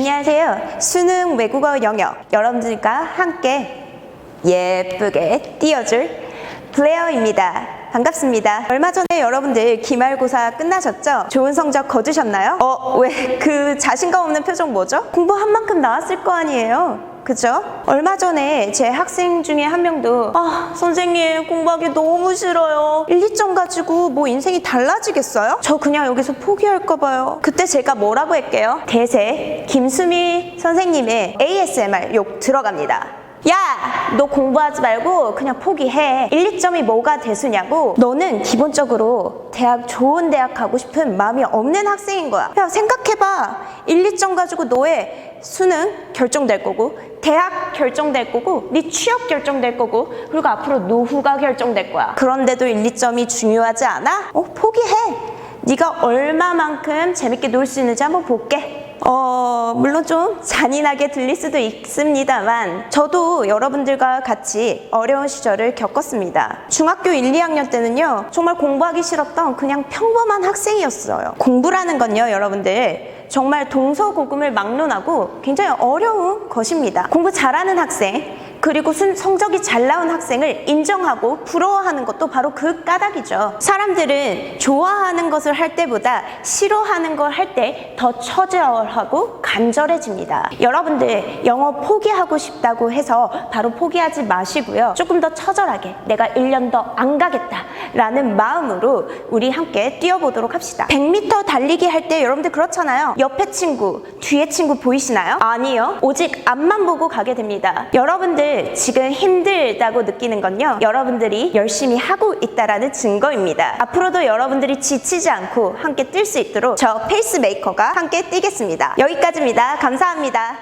안녕하세요. 수능 외국어 영역 여러분들과 함께 예쁘게 띄워줄 플레어입니다. 반갑습니다. 얼마 전에 여러분들 기말고사 끝나셨죠? 좋은 성적 거두셨나요? 어, 왜 그 자신감 없는 표정 뭐죠? 공부한 만큼 나왔을 거 아니에요? 그죠? 얼마 전에 제 학생 중에 한 명도 아 선생님 공부하기 너무 싫어요 1, 2점 가지고 뭐 인생이 달라지겠어요? 저 그냥 여기서 포기할까 봐요 그때 제가 뭐라고 할게요? 대세 김수미 선생님의 ASMR 욕 들어갑니다 야! 너 공부하지 말고 그냥 포기해. 1, 2점이 뭐가 대수냐고? 너는 기본적으로 대학, 좋은 대학 가고 싶은 마음이 없는 학생인 거야. 야, 생각해봐. 1, 2점 가지고 너의 수능 결정될 거고, 대학 결정될 거고, 네 취업 결정될 거고, 그리고 앞으로 노후가 결정될 거야. 그런데도 1, 2점이 중요하지 않아? 어, 포기해. 네가 얼마만큼 재밌게 놀 수 있는지 한번 볼게. 어, 물론 좀 잔인하게 들릴 수도 있습니다만, 저도 여러분들과 같이 어려운 시절을 겪었습니다. 중학교 1, 2학년 때는요, 정말 공부하기 싫었던 그냥 평범한 학생이었어요. 공부라는 건요, 여러분들, 정말 동서고금을 막론하고 굉장히 어려운 것입니다. 공부 잘하는 학생, 그리고 순- 성적이 잘 나온 학생을 인정하고 부러워하는 것도 바로 그 까닭이죠. 사람들은 좋아하는 것을 할 때보다 싫어하는 걸 할 때 더 처절하고 간절해집니다. 여러분들 영어 포기하고 싶다고 해서 바로 포기하지 마시고요. 조금 더 처절하게 내가 1년 더 안 가겠다 라는 마음으로 우리 함께 뛰어보도록 합시다. 100m 달리기 할 때 여러분들 그렇잖아요. 옆에 친구, 뒤에 친구 보이시나요? 아니요. 오직 앞만 보고 가게 됩니다. 여러분들 지금 힘들다고 느끼는 건요. 여러분들이 열심히 하고 있다라는 증거입니다. 앞으로도 여러분들이 지치지 않고 함께 뛸 수 있도록 저 페이스메이커가 함께 뛰겠습니다. 여기까지입니다. 감사합니다.